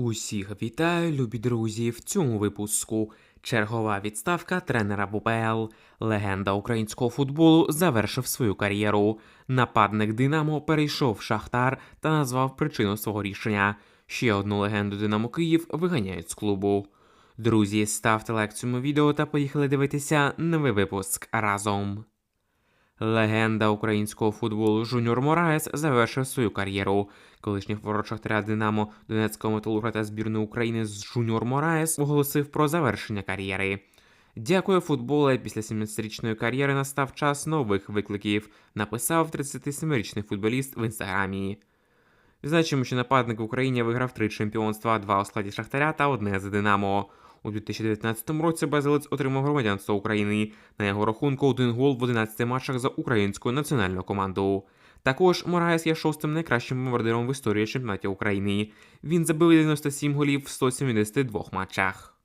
Усіх вітаю, любі друзі! В цьому випуску чергова відставка тренера БПЛ. Легенда українського футболу завершив свою кар'єру. Нападник Динамо перейшов в Шахтар та назвав причину свого рішення. Ще одну легенду Динамо Київ виганяють з клубу. Друзі, ставте лайк цьому відео та поїхали дивитися новий випуск разом. Легенда українського футболу Жуніор Мораес завершив свою кар'єру. Колишній форвард Шахтаря Динамо Донецького металурга та збірної України з Жуніор Мораес оголосив про завершення кар'єри. Дякую футболе. Після 17-річної кар'єри настав час нових викликів, написав 37-річний футболіст в інстаграмі. Відзначимо, що нападник в Україні виграв три чемпіонства: два у складі Шахтаря та одне за Динамо. У 2019 році Безелець отримав громадянство України. На його рахунку один гол в 11 матчах за українську національну команду. Також Мораєс є шостим найкращим бомбардиром в історії чемпіонатів України. Він забив 97 голів в 172 матчах.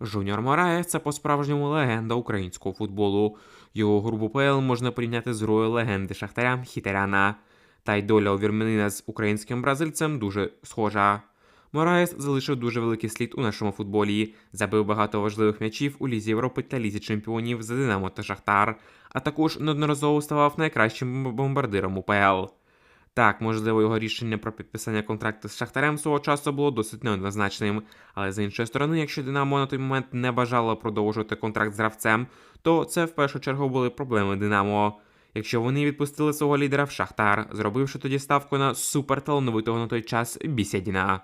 Жуніор Мораєс – це по-справжньому легенда українського футболу. Його гру в УПЛ можна порівняти з грою легенди Шахтаря Хітеряна. Та й доля у вірменина з українським бразильцем дуже схожа. Мораєс залишив дуже великий слід у нашому футболі, забив багато важливих м'ячів у Лізі Європи та Лізі Чемпіонів за Динамо та Шахтар, а також неодноразово ставав найкращим бомбардиром УПЛ. Так, можливо, його рішення про підписання контракту з Шахтарем свого часу було досить неоднозначним, але з іншої сторони, якщо Динамо на той момент не бажало продовжувати контракт з гравцем, то це в першу чергу були проблеми Динамо. Якщо вони відпустили свого лідера в Шахтар, зробивши тоді ставку на суперталановитого на той час Бісядіна.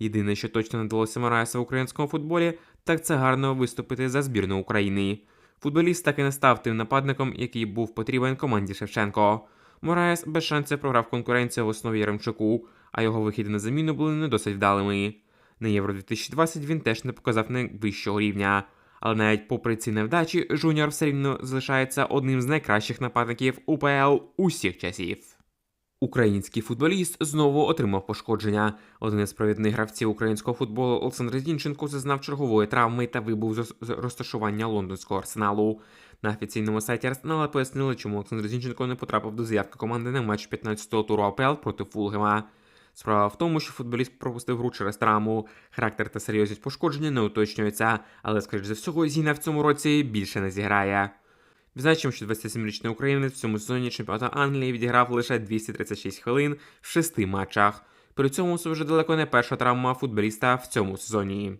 Єдине, що точно не вдалося Мораєса в українському футболі, так це гарно виступити за збірну України. Футболіст так і не став тим нападником, який був потрібен команді Шевченко. Мораєс без шансів програв конкуренцію в основі Яремчуку, а його вихіди на заміну були не досить вдалими. На Євро 2020 він теж не показав найвищого рівня. Але навіть попри ці невдачі, Жуніор все рівно залишається одним з найкращих нападників УПЛ усіх часів. Український футболіст знову отримав пошкодження. Один із провідних гравців українського футболу Олександр Зінченко зазнав чергової травми та вибув з розташування лондонського арсеналу. На офіційному сайті Арсенала пояснили, чому Олександр Зінченко не потрапив до заявки команди на матч 15-го туру АПЛ проти Фулгема. Справа в тому, що футболіст пропустив гру через травму. Характер та серйозність пошкодження не уточнюються, але, скоріш за всього, Зіна в цьому році більше не зіграє. Відзначимо, що 27-річний українець в цьому сезоні чемпіонату Англії відіграв лише 236 хвилин в шести матчах. При цьому це вже далеко не перша травма футболіста в цьому сезоні.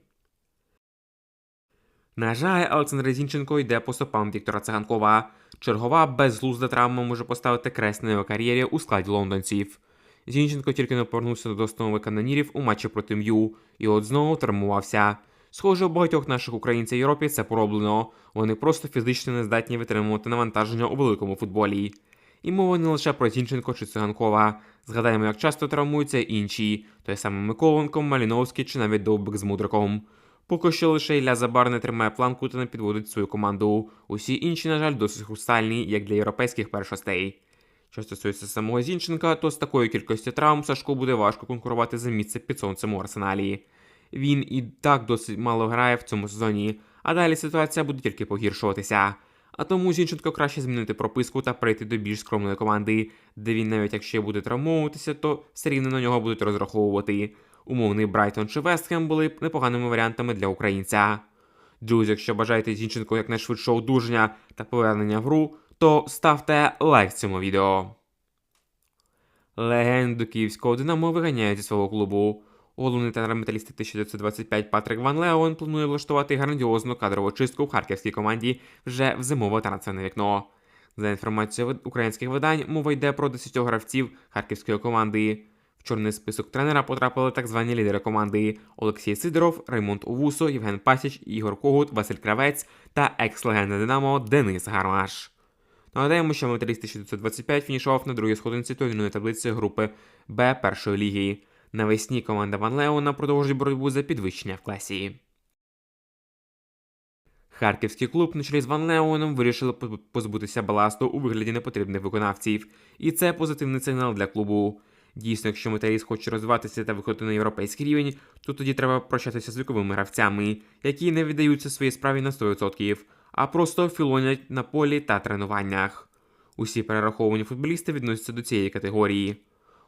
На жаль, Олександр Зінченко йде по стопам Віктора Циганкова. Чергова безглузда травма може поставити крест на його кар'єрі у складі лондонців. Зінченко тільки не повернувся до основи канонірів у матчі проти М'ю і от знову травмувався. Схоже, у багатьох наших українців Європі це пороблено. Вони просто фізично не здатні витримувати навантаження у великому футболі. І мова не лише про Зінченко чи Циганкова. Згадаємо, як часто травмуються інші, той самий Миколенко, Маліновський чи навіть Довбик з Мудриком. Поки що лише Ілля Забар не тримає планку та не підводить свою команду. Усі інші, на жаль, досить хрустальні, як для європейських першостей. Що стосується самого Зінченка, то з такою кількістю травм Сашку буде важко конкурувати за місце під сонцем у арсеналі. Він і так досить мало грає в цьому сезоні, а далі ситуація буде тільки погіршуватися. А тому Зінченко краще змінити прописку та прийти до більш скромної команди, де він, навіть якщо буде травмовуватися, то все рівно на нього будуть розраховувати. Умовний Брайтон чи Вестхем були б непоганими варіантами для українця. Друзі, якщо бажаєте Зінченко якнайшвидшого одужання та повернення в гру, то ставте лайк цьому відео. Легенду київського Динамо виганяють зі свого клубу. Головний тренер металіста 1925 Патрик Ван Леон планує влаштувати грандіозну кадрову чистку в харківській команді вже в зимове трансферне вікно. За інформацією українських видань, мова йде про 10 гравців харківської команди. В чорний список тренера потрапили так звані лідери команди Олексій Сидоров, Раймонд Овусо, Євген Пасіч, Ігор Когут, Василь Кравець та екс-легенда Динамо Денис Гармаш. Нагадаємо, що металіст 1925 фінішував на другій сходинці турнірної таблиці групи Б першої ліги. Навесні команда Ван Леона продовжує боротьбу за підвищення в класі. Харківський клуб на чолі з Ван Леоном вирішили позбутися баласту у вигляді непотрібних виконавців, і це позитивний сигнал для клубу. Дійсно, якщо металіст хоче розвиватися та виходити на європейський рівень, то тоді треба прощатися з віковими гравцями, які не віддаються своїй справі на 100%, а просто філонять на полі та тренуваннях. Усі перераховані футболісти відносяться до цієї категорії.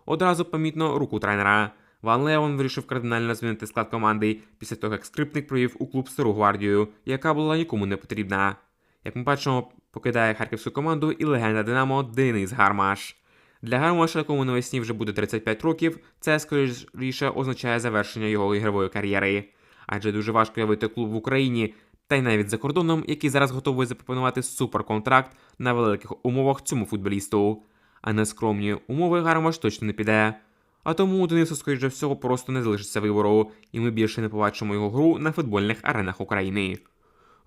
Одразу помітно руку тренера. Ван Леон вирішив кардинально змінити склад команди після того, як скрипник провів у клуб стару гвардію, яка була нікому не потрібна. Як ми бачимо, покидає харківську команду і легенда Динамо Денис Гармаш. Для Гармаша, якому навесні вже буде 35 років, це скоріше означає завершення його ігрової кар'єри. Адже дуже важко явити клуб в Україні та й навіть за кордоном, який зараз готовий запропонувати суперконтракт на великих умовах цьому футболісту. А на скромні умови Гармаш точно не піде. А тому у Денису, скоріше всього, просто не залишиться вибору, і ми більше не побачимо його гру на футбольних аренах України.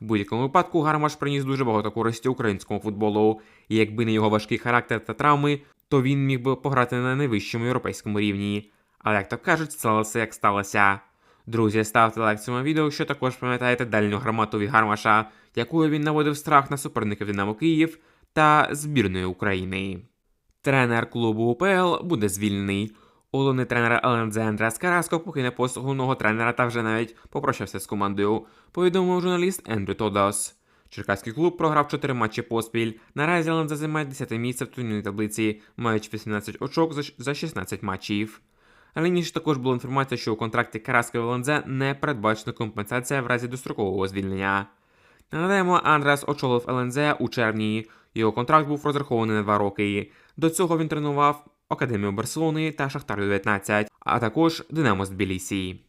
В будь-якому випадку Гармаш приніс дуже багато користі українському футболу, і якби не його важкий характер та травми, то він міг би пограти на найвищому європейському рівні. Але як то кажуть, сталося як сталося. Друзі, ставте лайк цьому відео, якщо також пам'ятаєте дальню громаду від Гармаша, якою він наводив страх на суперників Динамо Київ та збірної України. Тренер клубу УПЛ буде звільнений. Головний тренер ЛНЗ Андреас Караско покине пост головного тренера та вже навіть попрощався з командою, повідомив журналіст Ендрю Тодос. Черкаський клуб програв 4 матчі поспіль. Наразі ЛНЗ займає 10 місце в турнірній таблиці, маючи 18 очок за- за 16 матчів. Раніше також була інформація, що у контракті Караска ЛНЗ не передбачена компенсація в разі дострокового звільнення. Нагадаємо, Андрес очолив ЛНЗ у червні. Його контракт був розрахований на два роки. До цього він тренував Академію Барселони та Шахтар 19, а також Динамо з Тбілісі.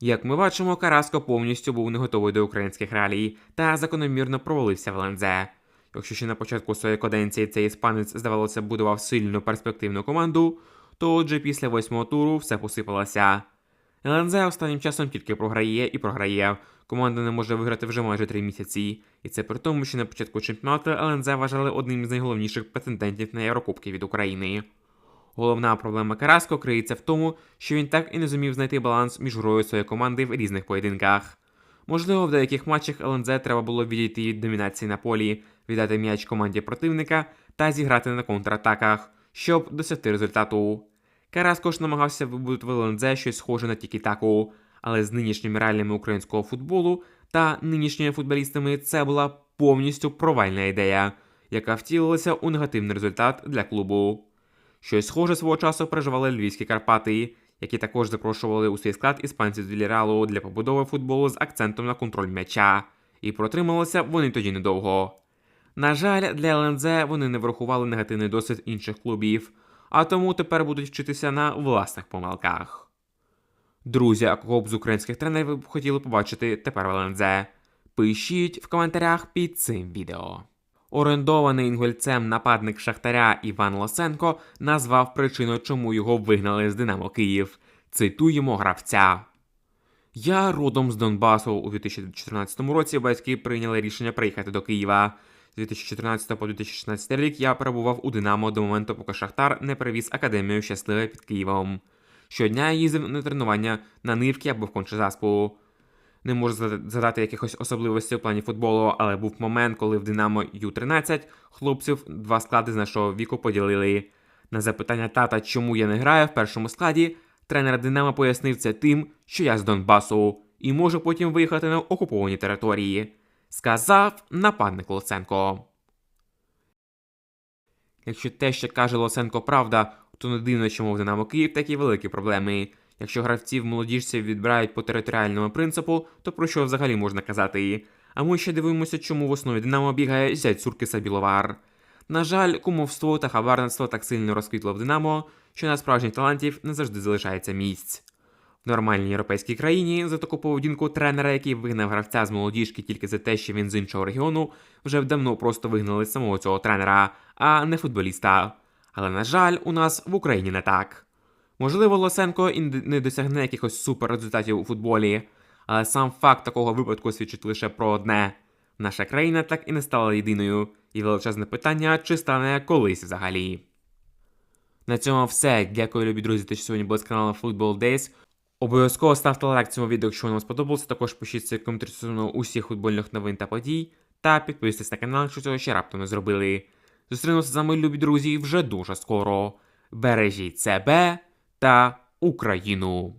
Як ми бачимо, Караско повністю був не готовий до українських реалій та закономірно провалився в ЛНЗ. Якщо ще на початку своєї каденції цей іспанець, здавалося, будував сильну перспективну команду, то отже після восьмого туру все посипалося. ЛНЗ останнім часом тільки програє і програє. Команда не може виграти вже майже три місяці. І це при тому, що на початку чемпіонату ЛНЗ вважали одним з найголовніших претендентів на Єврокубки від України. Головна проблема Караско криється в тому, що він так і не зумів знайти баланс між грою своєї команди в різних поєдинках. Можливо, в деяких матчах ЛНЗ треба було відійти від домінації на полі, віддати м'яч команді противника та зіграти на контратаках, щоб досягти результату. Караско ж намагався вибудувати ЛНЗ щось схоже на тікі-таку, але з нинішніми реаліями українського футболу та нинішніми футболістами це була повністю провальна ідея, яка втілилася у негативний результат для клубу. Щось схоже свого часу переживали львівські Карпати, які також запрошували у свій склад іспанців з Вільяралу для побудови футболу з акцентом на контроль м'яча, і протрималися вони тоді недовго. На жаль, для ЛНЗ вони не врахували негативний досвід інших клубів, а тому тепер будуть вчитися на власних помилках. Друзі, а кого б з українських тренерів ви б хотіли побачити тепер в ЛНЗ? Пишіть в коментарях під цим відео. Орендований інгульцем нападник Шахтаря Іван Лосенко назвав причину, чому його вигнали з Динамо Київ. Цитуємо гравця. Я родом з Донбасу. У 2014 році батьки прийняли рішення приїхати до Києва. З 2014 по 2016 рік я перебував у Динамо до моменту, поки Шахтар не привіз академію щасливе під Києвом. Щодня я їздив на тренування на нивки або в Кончезаспу. Не можу зада- задати якихось особливостей у плані футболу, але був момент, коли в Динамо Ю-13 хлопців два склади з нашого віку поділили. На запитання тата, чому я не граю в першому складі, тренер Динамо пояснив це тим, що я з Донбасу і можу потім виїхати на окуповані території. Сказав нападник Луценко. Якщо те, що каже Лосенко, правда, то не дивно, чому в Динамо Київ такі великі проблеми. Якщо гравців молодіжців відбирають по територіальному принципу, то про що взагалі можна казати? А ми ще дивимося, чому в основі Динамо бігає зять Суркиса Біловар. На жаль, кумовство та хабарництво так сильно розквітло в Динамо, що на справжніх талантів не завжди залишається місць. Нормальній європейській країні за таку поведінку тренера, який вигнав гравця з молодіжки тільки за те, що він з іншого регіону, вже давно просто вигнали самого цього тренера, а не футболіста. Але на жаль, у нас в Україні не так. Можливо, Лосенко і не досягне якихось супер результатів у футболі, але сам факт такого випадку свідчить лише про одне: наша країна так і не стала єдиною, і величезне питання, чи стане колись взагалі. На цьому все. Дякую, любі друзі, що сьогодні були з каналу Football Days. Обов'язково ставте лайк цьому відео, якщо воно вам сподобалося. Також пишіть свої коментарі стосовно усіх футбольних новин та подій. Та підписуйтесь на канал, якщо цього ще раптом не зробили. Зустрінемося з вами, любі друзі, вже дуже скоро. Бережіть себе та Україну!